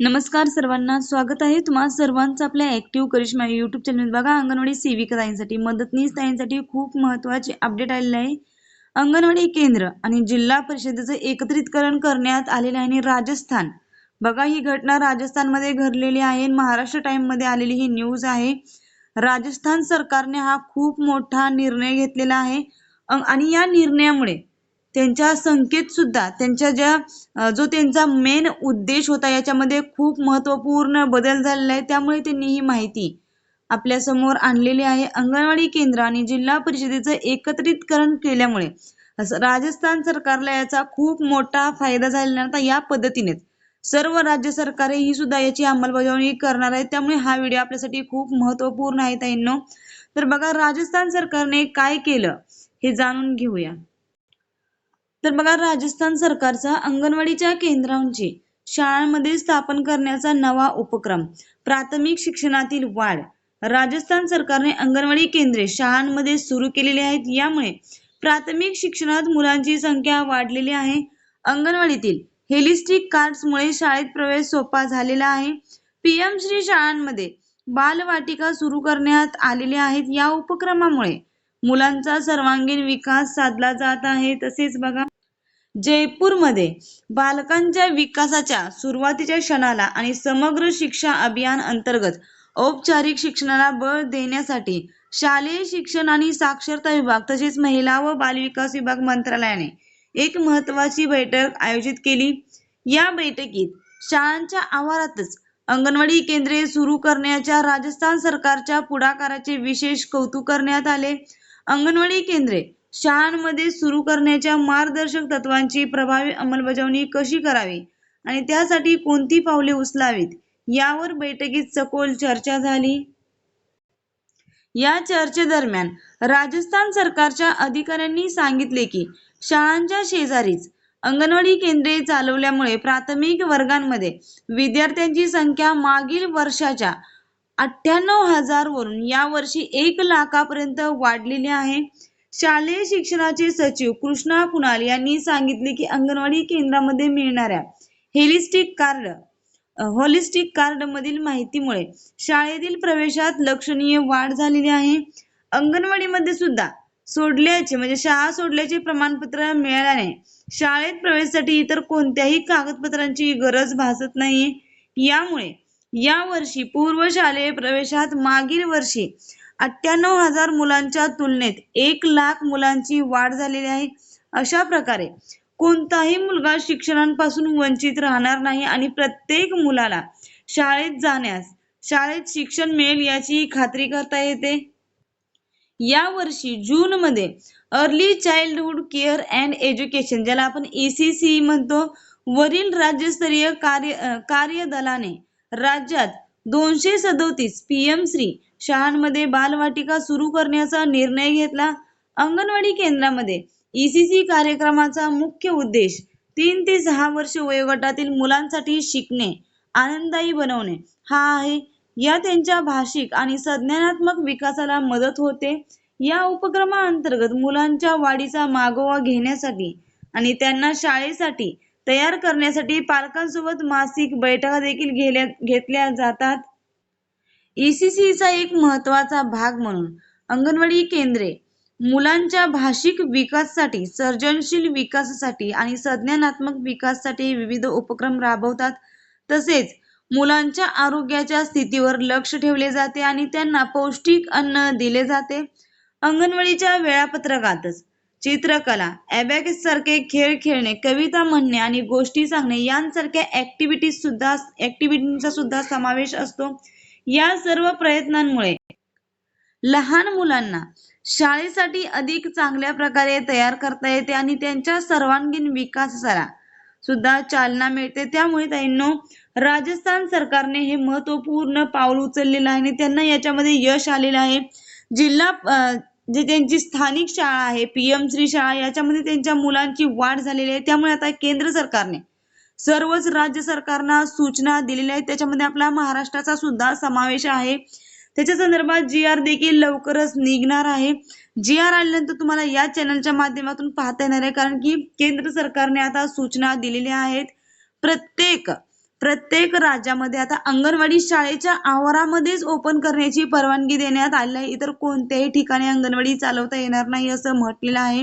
नमस्कार सर्वांना स्वागत आहे तुम्हा सर्वांचं आपल्या ऍक्टिव्ह करिश्मा युट्यूब चॅनल बघा. अंगणवाडी सेविका ताईंसाठी मदतनीस ताईंसाठी खूप महत्त्वाचे अपडेट आलेले आहे. अंगणवाडी केंद्र आणि जिल्हा परिषदेचं एकत्रितकरण करण्यात आलेलं आहे आणि राजस्थान. बघा ही घटना राजस्थानमध्ये घडलेली आहे महाराष्ट्र टाइममध्ये आलेली ही न्यूज आहे. राजस्थान सरकारने हा खूप मोठा निर्णय घेतलेला आहे. आणि या निर्णयामुळे त्यांच्या संकेत सुद्धा त्यांच्या ज्या जो त्यांचा मेन उद्देश होता याच्यामध्ये खूप महत्त्वपूर्ण बदल झालेला आहे. त्यामुळे त्यांनी ही माहिती आपल्यासमोर आणलेली आहे. अंगणवाडी केंद्र आणि जिल्हा परिषदेचं एकत्रितकरण केल्यामुळे असं राजस्थान सरकारला याचा खूप मोठा फायदा झालेला आहे. आता या पद्धतीनेच सर्व राज्य सरकारे ही सुद्धा याची अंमलबजावणी करणार आहेत. त्यामुळे हा व्हिडिओ आपल्यासाठी खूप महत्त्वपूर्ण आहे ताईंनो. तर बघा राजस्थान सरकारने काय केलं हे जाणून घेऊया. तर बघा राजस्थान सरकारचा अंगणवाडीच्या केंद्रांची शाळांमध्ये स्थापन करण्याचा नवा उपक्रम प्राथमिक शिक्षणातील वाढ. राजस्थान सरकारने अंगणवाडी केंद्रे शाळांमध्ये सुरू केलेली आहेत. यामुळे प्राथमिक शिक्षणात मुलांची संख्या वाढलेली आहे. अंगणवाडीतील हेलिस्टिक कार्ड्समुळे शाळेत प्रवेश सोपा झालेला आहे. पीएम श्री शाळांमध्ये बालवाटिका सुरू करण्यात आलेल्या आहेत. या उपक्रमामुळे मुलांचा सर्वांगीण विकास साधला जात आहे. तसेच बघा जयपूरमध्ये बालकांच्या विकासाच्या सुरुवातीच्या क्षणाला आणि समग्र शिक्षा अभियान अंतर्गत औपचारिक शिक्षणाला बळ देण्यासाठी शालेय शिक्षण आणि साक्षरता विभाग तसेच महिला व बालविकास विभाग मंत्रालयाने एक महत्वाची बैठक आयोजित केली. या बैठकीत शाळांच्या आवारातच अंगणवाडी केंद्रे सुरू करण्याच्या राजस्थान सरकारच्या पुढाकाराचे विशेष कौतुक करण्यात आले. अंगणवाडी केंद्रे शाळांमध्ये सुरू करण्याच्या मार्गदर्शक तत्वांची प्रभावी अंमलबजावणी कशी करावी? आणि त्यासाठी कोणती पावले उचलावीत? यावर बैठकीत सखोल चर्चा झाली. या चर्चेदरम्यान राजस्थान सरकारच्या अधिकाऱ्यांनी सांगितले की शाळांच्या शेजारीच अंगणवाडी केंद्रे चालवल्यामुळे प्राथमिक वर्गांमध्ये विद्यार्थ्यांची संख्या मागील वर्षाच्या अठ्ठ्याण्णव हजार वरून यावर्षी एक लाखापर्यंत वाढलेली आहे. शालेय शिक्षणाचे सचिव कृष्णा कुणाल यांनी सांगितले की अंगणवाडी केंद्रामध्ये मिळणाऱ्या हेलिस्टिक कार्ड होलिस्टिक कार्ड मधील माहितीमुळे शाळेतील प्रवेशात लक्षणीय वाढ झालेली आहे. अंगणवाडीमध्ये सुद्धा सोडल्याचे म्हणजे शाळा सोडल्याचे प्रमाणपत्र मिळाल्याने शाळेत प्रवेशासाठी इतर कोणत्याही कागदपत्रांची गरज भासत नाहीये. यामुळे या वर्षी पूर्व शालेय प्रवेशात मागील वर्षी अठ्ठ्याण्णव हजार मुलांच्या तुलनेत एक लाख मुलांची वाढ झालेली आहे. अशा प्रकारे कोणताही मुलगा शिक्षणापासून वंचित राहणार नाही आणि प्रत्येक मुलाला शाळेत जाण्यास शाळेत शिक्षण मिळेल याची खात्री करता येते. या वर्षी जून मध्ये early childhood care and education ज्याला आपण ईसीसी म्हणतो वरील राज्यस्तरीय कार्य कार्यदलाने राज्यात दोनशे सदोतीस पीएम श्री शाळांमध्ये बालवाटिका सुरू करण्याचा निर्णय घेतला. अंगणवाडी केंद्रामध्ये ईसीसी कार्यक्रमाचा मुख्य उद्देश तीन ते सहा वर्ष वयोगटातील मुलांसाठी शिकणे आनंददायी बनवणे. हा आहे. या त्यांच्या भाषिक आणि संज्ञानात्मक विकासाला मदत होते. या उपक्रमाअंतर्गत मुलांच्या वाढीचा मागोवा घेण्यासाठी आणि त्यांना शाळेसाठी तयार करण्यासाठी पालकांसोबत मासिक बैठका देखील घेतल्या जातात. ईसीसीचा एक महत्त्वाचा भाग म्हणून अंगणवाडी केंद्रे मुलांच्या भाषिक विकासासाठी सर्जनशील विकासासाठी आणि संज्ञानात्मक विकासासाठी विविध उपक्रम राबवतात. तसेच मुलांच्या आरोग्याच्या स्थितीवर लक्ष ठेवले जाते आणि त्यांना पौष्टिक अन्न दिले जाते. अंगणवाडीच्या वेळापत्रकातच चित्रकला अबॅकस सारखे खेळ खेळणे कविता म्हणणे आणि गोष्टी सांगणे यांसारख्या ऍक्टिव्हिटीज सुद्धा ऍक्टिव्हिटींचा सुद्धा समावेश असतो. या सर्व प्रयत्नांमुळे लहान मुलांना शाळेसाठी अधिक चांगल्या प्रकारे तयार करता येते आणि त्यांच्या सर्वांगीण विकासाला सुद्धा चालना मिळते. त्यामुळे त्यांना राजस्थान सरकारने हे महत्त्वपूर्ण पाऊल उचललेलं आहे आणि त्यांना याच्यामध्ये यश आलेलं आहे. जिल्हा जे त्यांची स्थानिक शाळा आहे पीएम श्री शाळा याच्यामध्ये त्यांच्या मुलांची वाढ झालेली आहे. त्यामुळे आता केंद्र सरकारने सर्वच राज्य सरकारना सूचना दिलेल्या आहेत. त्याच्यामध्ये आपला महाराष्ट्राचा सुद्धा समावेश आहे. त्याच्या संदर्भात जी आर देखील लवकरच निघणार आहे. जी आर आल्यानंतर तुम्हाला या चॅनलच्या माध्यमातून पाहता येणार आहे. कारण की केंद्र सरकारने आता सूचना दिलेल्या आहेत. प्रत्येक प्रत्येक राज्यामध्ये आता अंगणवाडी शाळेच्या आवारामध्येच ओपन करण्याची परवानगी देण्यात आली आहे. इतर कोणत्याही ठिकाणी अंगणवाडी चालवता येणार नाही असं म्हटलेलं आहे.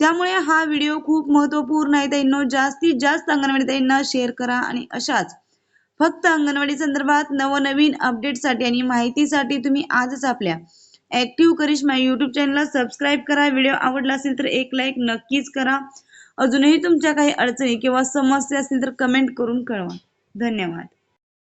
त्यामुळे हा व्हिडिओ खूप महत्त्वपूर्ण आहे. ताईंनो जास्तीत जास्त अंगणवाडी ताईंना शेअर करा आणि अशाच फक्त अंगणवाडी संदर्भात नवनवीन अपडेटसाठी आणि माहितीसाठी तुम्ही आजच आपल्या ऍक्टिव्ह करिश्मा युट्यूब चॅनलला सबस्क्राईब करा. व्हिडिओ आवडला असेल तर एक लाईक नक्कीच करा. अजूनही तुमच्या काही अडचणी किंवा समस्या असतील तर कमेंट करून कळवा. धन्यवाद.